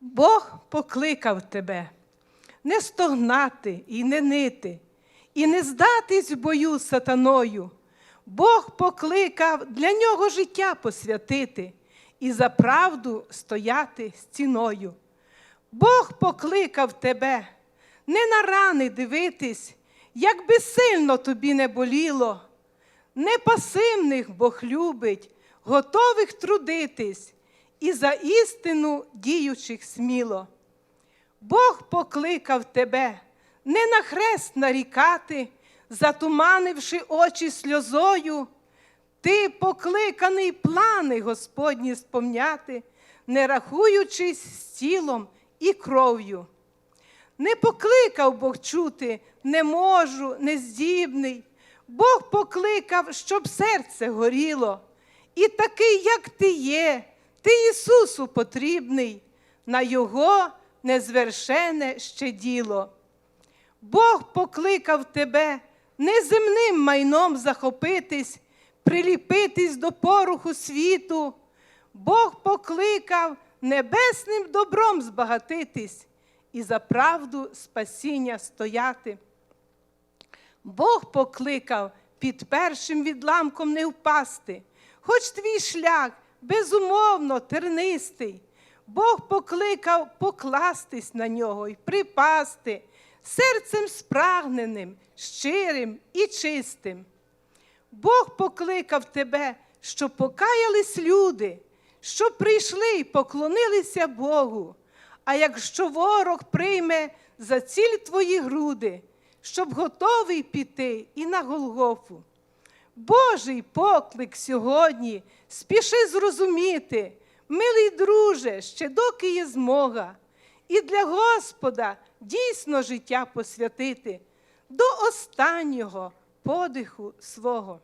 Бог покликав тебе не стогнати і не нити, і не здатись в бою сатаною. Бог покликав для нього життя посвятити і за правду стояти стіною. Бог покликав тебе не на рани дивитись, як би сильно тобі не боліло. Не пасивних Бог любить, готових трудитись і за істину діючих сміло. Бог покликав тебе не на хрест нарікати, затуманивши очі сльозою. Ти покликаний плани Господні сповняти, не рахуючись з тілом і кров'ю. Не покликав Бог чути, не можу, не здібний. Бог покликав, щоб серце горіло. І такий, як ти є, ти Ісусу потрібний, на Його незвершене ще діло. Бог покликав тебе не земним майном захопитись, приліпитись до поруху світу. Бог покликав небесним добром збагатитись і за правду спасіння стояти. Бог покликав під першим відламком не впасти, хоч твій шлях безумовно тернистий. Бог покликав покластись на нього й припасти серцем спрагненим, щирим і чистим. Бог покликав тебе, щоб покаялись люди, щоб прийшли й поклонилися Богу. А якщо ворог прийме за ціль твої груди, щоб готовий піти і на Голгофу. Божий поклик сьогодні, спіши зрозуміти, милий друже, ще доки є змога, і для Господа дійсно життя посвятити до останнього подиху свого.